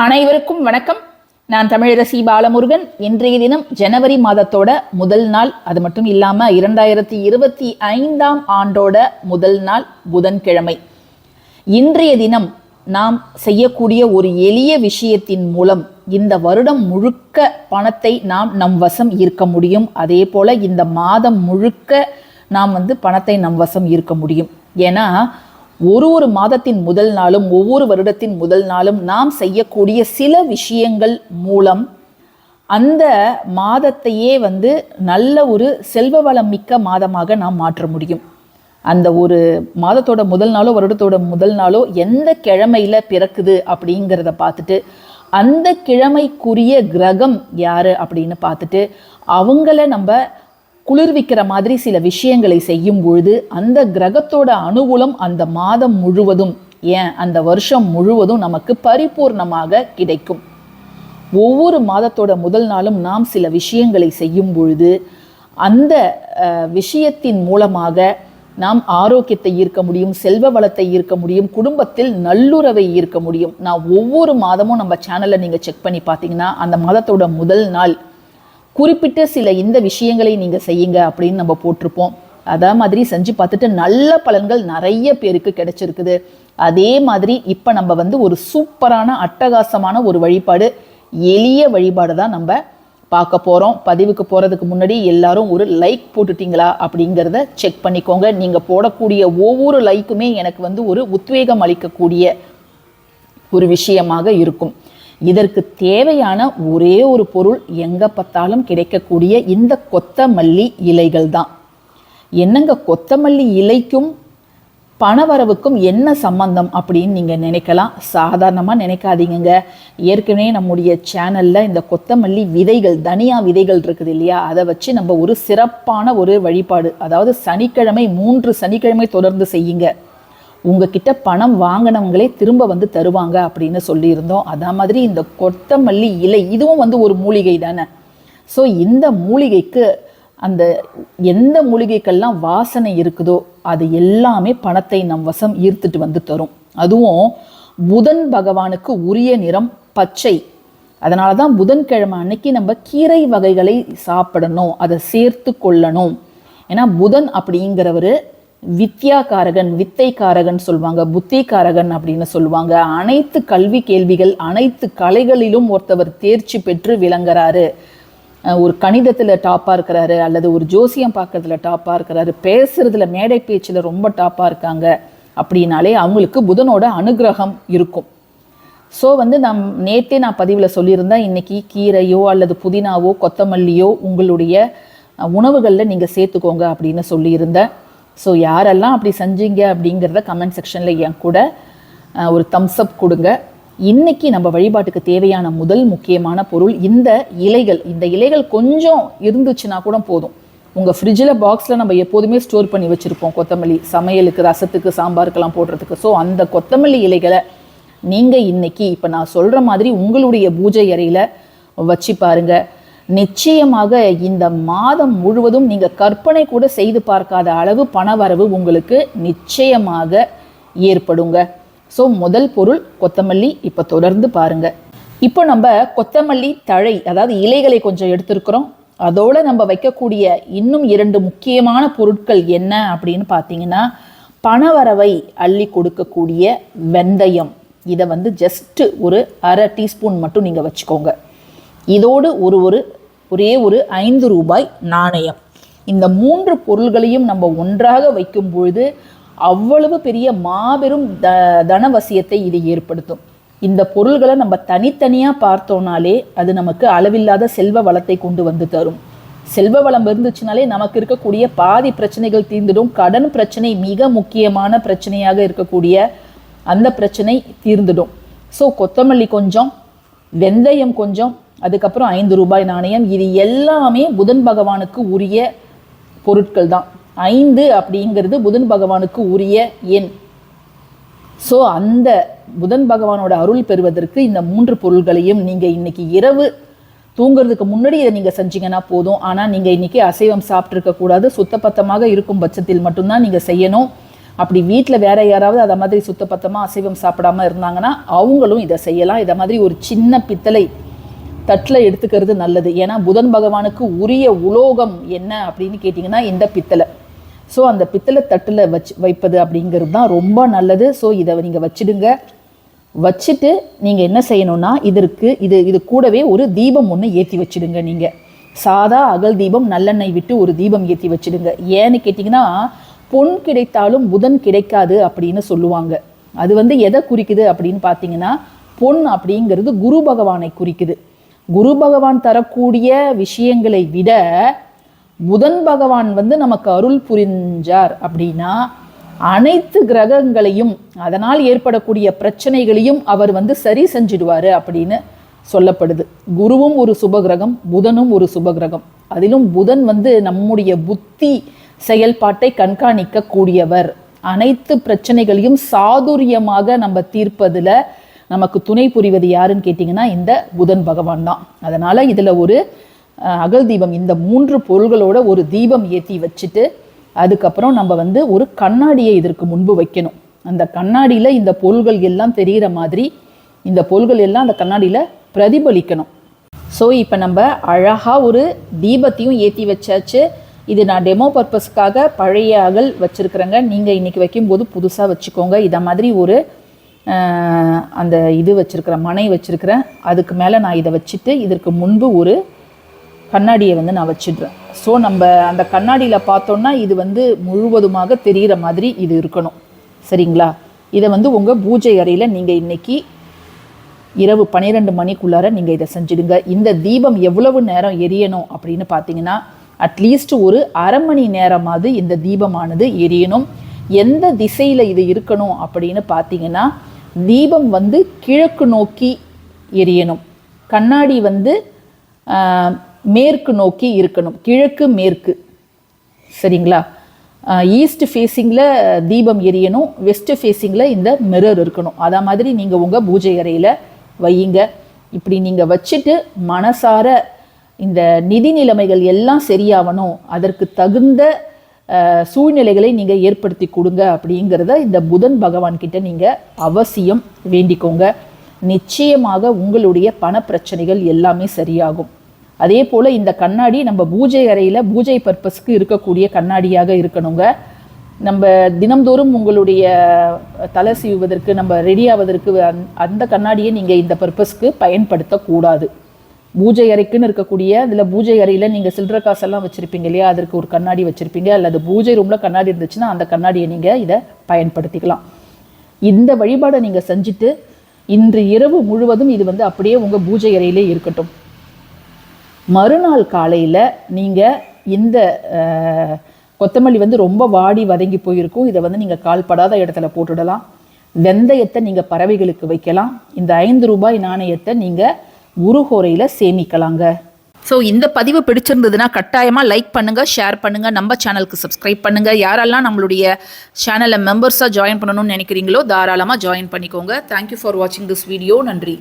அனைவருக்கும் வணக்கம். நான் தமிழரசி பாலமுருகன். இன்றைய தினம் ஜனவரி மாதத்தோட முதல் நாள். அது மட்டும் இல்லாம இரண்டாயிரத்தி இருபத்தி ஐந்தாம் ஆண்டோட முதல் நாள் புதன்கிழமை. இன்றைய தினம் நாம் செய்யக்கூடிய ஒரு எளிய விஷயத்தின் மூலம் இந்த வருடம் முழுக்க பணத்தை நாம் நம் வசம் ஈர்க்க முடியும். அதே போல இந்த மாதம் முழுக்க நாம் வந்து பணத்தை நம் வசம் ஈர்க்க முடியும். ஏன்னா ஒரு ஒரு மாதத்தின் முதல் நாளும் ஒவ்வொரு வருடத்தின் முதல் நாளும் நாம் செய்யக்கூடிய சில விஷயங்கள் மூலம் அந்த மாதத்தையே வந்து நல்ல ஒரு செல்வ வளம் மிக்க மாதமாக நாம் மாற்ற முடியும். அந்த ஒரு மாதத்தோட முதல் நாளோ வருடத்தோட முதல் நாளோ எந்த கிழமையில பிறக்குது அப்படிங்கிறத பார்த்துட்டு அந்த கிழமைக்குரிய கிரகம் யார் அப்படின்னு பார்த்துட்டு அவங்கள நம்ம குளிர்விக்கிற மாதிரி சில விஷயங்களை செய்யும் பொழுது அந்த கிரகத்தோட அனுகூலம் அந்த மாதம் முழுவதும் ஏன்? அந்த வருஷம் முழுவதும் நமக்கு பரிபூர்ணமாக கிடைக்கும். ஒவ்வொரு மாதத்தோட முதல் நாளும் நாம் சில விஷயங்களை செய்யும் பொழுது அந்த விஷயத்தின் மூலமாக நாம் ஆரோக்கியத்தை ஈர்க்க முடியும் செல்வ வளத்தை ஈர்க்க முடியும் குடும்பத்தில் நல்லுறவை ஈர்க்க முடியும். நான் ஒவ்வொரு மாதமும் நம்ம சேனலை நீங்கள் செக் பண்ணி பார்த்தீங்கன்னா அந்த மாதத்தோட முதல் நாள் குறிப்பிட்ட சில இந்த விஷயங்களை நீங்கள் செய்யுங்க அப்படின்னு நம்ம போட்டிருப்போம். அதே மாதிரி செஞ்சு பார்த்துட்டு நல்ல பலன்கள் நிறைய பேருக்கு கிடைச்சிருக்குது. அதே மாதிரி இப்போ நம்ம வந்து ஒரு சூப்பரான அட்டகாசமான ஒரு வழிபாடு எளிய வழிபாடு தான் நம்ம பார்க்க போகிறோம் பதிவுக்கு போகிறதுக்கு முன்னாடி எல்லாரும் ஒரு லைக் போட்டுட்டீங்களா அப்படிங்கிறத செக் பண்ணிக்கோங்க. நீங்கள் போடக்கூடிய ஒவ்வொரு லைக்குமே எனக்கு வந்து ஒரு உத்வேகம் அளிக்கக்கூடிய ஒரு விஷயமாக இருக்கும். இதற்கு தேவையான ஒரே ஒரு பொருள் எங்கே பார்த்தாலும் கிடைக்கக்கூடிய இந்த கொத்தமல்லி இலைகள் தான். என்னங்க கொத்தமல்லி இலைக்கும் பணவரவுக்கும் என்ன சம்பந்தம் அப்படின்னு நீங்கள் நினைக்கலாம். சாதாரணமாக நினைக்காதீங்க ஏற்கனவே நம்முடைய சேனலில் இந்த கொத்தமல்லி விதைகள் தனியா விதைகள் இருக்குது இல்லையா? அதை வச்சு நம்ம ஒரு சிறப்பான ஒரு வழிபாடு அதாவது சனிக்கிழமை மூன்று சனிக்கிழமை தொடர்ந்து செய்யுங்க. உங்ககிட்ட பணம் வாங்கினவங்களே திரும்ப வந்து தருவாங்க அப்படின்னு சொல்லியிருந்தோம். அதே மாதிரி இந்த கொத்தமல்லி இலை இதுவும் வந்து ஒரு மூலிகை தானே. ஸோ இந்த மூலிகைக்கு அந்த எந்த மூலிகைக்கெல்லாம் வாசனை இருக்குதோ அது எல்லாமே பணத்தை நம் வசம் ஈர்த்துட்டு வந்து தரும். அதுவும் புதன் பகவானுக்கு உரிய நிறம் பச்சை. அதனால தான் புதன்கிழமை அன்னைக்கு நம்ம கீரை வகைகளை சாப்பிடணும் அதை சேர்த்து கொள்ளணும். ஏன்னா புதன் அப்படிங்கிறவர் வித்யாகாரகன் வித்தைக்காரகன் சொல்லுவாங்க புத்திகாரகன் அப்படின்னு சொல்லுவாங்க அனைத்து கல்வி கேள்விகள் அனைத்து கலைகளிலும் ஒருத்தவர் தேர்ச்சி பெற்று விளங்குறாரு. ஒரு கணிதத்தில் டாப்பாக இருக்கிறாரு அல்லது ஒரு ஜோசியம் பார்க்கறதுல டாப்பாக இருக்கிறாரு பேசுறதுல மேடை பேச்சில் ரொம்ப டாப்பாக இருக்காங்க அப்படின்னாலே அவங்களுக்கு புதனோட அனுகிரகம் இருக்கும். ஸோ வந்து நம் நேத்தே நான் பதிவில் சொல்லியிருந்தேன் இன்னைக்கு கீரையோ அல்லது புதினாவோ கொத்தமல்லியோ உங்களுடைய உணவுகளில் நீங்கள் சேர்த்துக்கோங்க அப்படின்னு சொல்லியிருந்தேன். ஸோ யாரெல்லாம் அப்படி செஞ்சீங்க அப்படிங்கிறத கமெண்ட் செக்ஷனில் என் கூட ஒரு தம்ஸ் அப் கொடுங்க. இன்னைக்கு நம்ம வழிபாட்டுக்கு தேவையான முதல் முக்கியமான பொருள் இந்த இலைகள். இந்த இலைகள் கொஞ்சம் இருந்துச்சுன்னா கூட போதும். உங்கள் ஃப்ரிட்ஜில் பாக்ஸில் நம்ம எப்போதுமே ஸ்டோர் பண்ணி வச்சுருப்போம். கொத்தமல்லி சமையலுக்கு ரசத்துக்கு சாம்பாருக்கெல்லாம் போடுறதுக்கு. ஸோ அந்த கொத்தமல்லி இலைகளை நீங்கள் இன்னைக்கு இப்போ நான் சொல்கிற மாதிரி உங்களுடைய பூஜை அறையில் வச்சு பாருங்கள் நிச்சயமாக இந்த மாதம் முழுவதும் நீங்கள் கற்பனை கூட செய்து பார்க்காத அளவு பணவரவு உங்களுக்கு நிச்சயமாக ஏற்படுங்க. ஸோ முதல் பொருள் கொத்தமல்லி. இப்போ தொடர்ந்து பாருங்க. இப்போ நம்ம கொத்தமல்லி தழை அதாவது இலைகளை கொஞ்சம் எடுத்திருக்கிறோம். அதோட நம்ம வைக்கக்கூடிய இன்னும் இரண்டு முக்கியமான பொருட்கள் என்ன அப்படின்னு பார்த்தீங்கன்னா பணவரவை அள்ளி கொடுக்கக்கூடிய வெந்தயம். இதை வந்து ஜஸ்ட்டு ஒரு அரை டீஸ்பூன் மட்டும் நீங்கள் வச்சுக்கோங்க. இதோடு ஒரு ஒரு ஒரே ஒரு ஐந்து ரூபாய் நாணயம். இந்த மூன்று பொருள்களையும் நம்ம ஒன்றாக வைக்கும் பொழுது அவ்வளவு பெரிய மாபெரும் த தனவசியத்தை இது ஏற்படுத்தும். இந்த பொருள்களை நம்ம தனித்தனியாக பார்த்தோம்னாலே அது நமக்கு அளவில்லாத செல்வ வளத்தை கொண்டு வந்து தரும். செல்வ வளம் இருந்துச்சுனாலே நமக்கு இருக்கக்கூடிய பாதி பிரச்சனைகள் தீர்ந்துடும். கடன் பிரச்சனை மிக முக்கியமான பிரச்சனையாக இருக்கக்கூடிய அந்த பிரச்சனை தீர்ந்துடும். ஸோ கொத்தமல்லி கொஞ்சம் வெந்தயம் கொஞ்சம் அதுக்கப்புறம் ஐந்து ரூபாய் நாணயம். இது எல்லாமே புதன் பகவானுக்கு உரிய பொருட்கள் தான். ஐந்து அப்படிங்கிறது புதன் பகவானுக்கு உரிய எண். ஸோ அந்த புதன் பகவானோட அருள் பெறுவதற்கு இந்த மூன்று பொருள்களையும் நீங்கள் இன்னைக்கு இரவு தூங்குறதுக்கு முன்னாடி இதை நீங்கள் செஞ்சீங்கன்னா போதும். ஆனால் நீங்கள் இன்றைக்கி அசைவம் சாப்பிட்ருக்கக்கூடாது சுத்தப்பத்தமாக இருக்கும் பட்சத்தில் மட்டும்தான் நீங்கள் செய்யணும். அப்படி வீட்டில் வேற யாராவது அதை மாதிரி சுத்தப்பத்தமாக அசைவம் சாப்பிடாம இருந்தாங்கன்னா அவங்களும் இதை செய்யலாம். இதை மாதிரி ஒரு சின்ன பித்தளை தட்டில் எடுத்துக்கிறது நல்லது. ஏன்னா புதன் பகவானுக்கு உரிய உலோகம் என்ன அப்படின்னு கேட்டிங்கன்னா இந்த பித்தளை. ஸோ அந்த பித்தளை தட்டில் வச்சு வைப்பது அப்படிங்கிறது தான் ரொம்ப நல்லது. ஸோ இதை நீங்கள் வச்சிடுங்க. வச்சுட்டு நீங்கள் என்ன செய்யணும்னா இதற்கு இது இது கூடவே ஒரு தீபம் ஒன்று ஏற்றி வச்சிடுங்க நீங்கள் சாதா அகல் தீபம் நல்லெண்ணெய் விட்டு ஒரு தீபம் ஏற்றி வச்சிடுங்க. ஏன்னு கேட்டிங்கன்னா பொன் கிடைத்தாலும் புதன் கிடைக்காது அப்படின்னு சொல்லுவாங்க. அது வந்து எதை குறிக்குது அப்படின்னு பார்த்தீங்கன்னா பொன் அப்படிங்கிறது குரு பகவானை குறிக்குது. குரு பகவான் தரக்கூடிய விஷயங்களை விட புதன் பகவான் வந்து நமக்கு அருள் புரிஞ்சார் அப்படின்னா அனைத்து கிரகங்களையும் அதனால் ஏற்படக்கூடிய பிரச்சனைகளையும் அவர் வந்து சரி செஞ்சிடுவார் அப்படின்னு சொல்லப்படுது. குருவும் ஒரு சுபகிரகம் புதனும் ஒரு சுபகிரகம். அதிலும் புதன் வந்து நம்முடைய புத்தி செயல்பாட்டை கண்காணிக்க கூடியவர் அனைத்து பிரச்சனைகளையும் சாதுரியமாக நம்ம தீர்ப்பதில் நமக்கு துணை புரிவது யாருன்னு கேட்டிங்கன்னா இந்த புதன் பகவான் தான். அதனால் இதில் ஒரு அகல் தீபம் இந்த மூன்று பொருள்களோட ஒரு தீபம் ஏற்றி வச்சுட்டு அதுக்கப்புறம் நம்ம வந்து ஒரு கண்ணாடியை இதற்கு முன்பு வைக்கணும். அந்த கண்ணாடியில் இந்த பொருள்கள் எல்லாம் தெரிகிற மாதிரி இந்த பொருள்கள் எல்லாம் அந்த கண்ணாடியில் பிரதிபலிக்கணும். ஸோ இப்போ நம்ம அழகாக ஒரு தீபத்தையும் ஏற்றி வச்சாச்சு. இது நான் டெமோ பர்பஸ்க்காக பழைய அகல் வச்சுருக்குறேங்க. நீங்கள் இன்றைக்கி வைக்கும்போது புதுசாக வச்சுக்கோங்க. இதை மாதிரி ஒரு அந்த இது வச்சுருக்கிற மனை வச்சுருக்கிறேன் அதுக்கு மேலே நான் இதை வச்சுட்டு இதற்கு முன்பு ஒரு கண்ணாடியை வந்து நான் வச்சிடுறேன். ஸோ நம்ம அந்த கண்ணாடியில் பார்த்தோன்னா இது வந்து முழுவதுமாக தெரிகிற மாதிரி இது இருக்கணும். சரிங்களா? இதை வந்து உங்கள் பூஜை அறையில் நீங்கள் இன்றைக்கி இரவு பன்னிரெண்டு மணிக்குள்ளார நீங்கள் இதை செஞ்சிடுங்க. இந்த தீபம் எவ்வளவு நேரம் எரியணும் அப்படின்னு பார்த்தீங்கன்னா அட்லீஸ்ட் ஒரு அரை மணி நேரமாவது இந்த தீபமானது எரியணும். எந்த திசையில் இது இருக்கணும் அப்படின்னு பார்த்தீங்கன்னா தீபம் வந்து கிழக்கு நோக்கி எரியணும். கண்ணாடி வந்து மேற்கு நோக்கி இருக்கணும். கிழக்கு மேற்கு. சரிங்களா? ஈஸ்ட் ஃபேஸிங்கில் தீபம் எரியணும். வெஸ்ட் ஃபேஸிங்கில் இந்த மிரர் இருக்கணும். அதை மாதிரி நீங்கள் உங்கள் பூஜை அறையில் வையுங்க. இப்படி நீங்கள் வச்சுட்டு மனசார இந்த நிதி நிலைமைகள் எல்லாம் சரியாகணும் அதற்கு தகுந்த சூழ்நிலைகளை நீங்கள் ஏற்படுத்தி கொடுங்க அப்படிங்கிறத இந்த புதன் பகவான்கிட்ட நீங்கள் அவசியம் வேண்டிக்கோங்க. நிச்சயமாக உங்களுடைய பண பிரச்சனைகள் எல்லாமே சரியாகும். அதே போல் இந்த கண்ணாடி நம்ம பூஜை அறையில் பூஜை பர்பஸ்க்கு இருக்கக்கூடிய கண்ணாடியாக இருக்கணுங்க. நம்ம தினம்தோறும் உங்களுடைய தலை சீவுவதற்கு நம்ம ரெடி ஆவதற்கு அந் அந்த கண்ணாடியை நீங்கள் இந்த பர்பஸ்க்கு பயன்படுத்தக்கூடாது. பூஜை அறைக்குன்னு இருக்கக்கூடிய அதில் பூஜை அறையில் நீங்கள் சில்லற காசெல்லாம் வச்சுருப்பீங்க இல்லையா? அதற்கு ஒரு கண்ணாடி வச்சுருப்பீங்க. அல்லது பூஜை ரூமில் கண்ணாடி இருந்துச்சுன்னா அந்த கண்ணாடியை நீங்கள் இதை பயன்படுத்திக்கலாம். இந்த வழிபாடை நீங்கள் செஞ்சுட்டு இன்று இரவு முழுவதும் இது வந்து அப்படியே உங்கள் பூஜை அறையிலே இருக்கட்டும். மறுநாள் காலையில் நீங்கள் இந்த கொத்தமல்லி வந்து ரொம்ப வாடி வதங்கி போயிருக்கும். இதை வந்து நீங்கள் கால்படாத இடத்துல போட்டுடலாம். வெந்தயத்தை நீங்கள் பறவைகளுக்கு வைக்கலாம். இந்த ஐந்து ரூபாய் நாணயத்தை நீங்கள் உருகோரையில் சேமிக்கலாங்க. ஸோ இந்த பதிவு பிடிச்சிருந்ததுன்னா கட்டாயமாக லைக் பண்ணுங்கள் ஷேர் பண்ணுங்கள் நம்ம சேனலுக்கு சப்ஸ்கிரைப் பண்ணுங்கள் யாரெல்லாம் நம்மளுடைய சேனலை மெம்பர்ஸாக ஜாயின் பண்ணணும்னு நினைக்கிறீங்களோ தாராளமாக ஜாயின் பண்ணிக்கோங்க. தேங்க்யூ ஃபார் வாட்சிங் திஸ் வீடியோ நன்றி.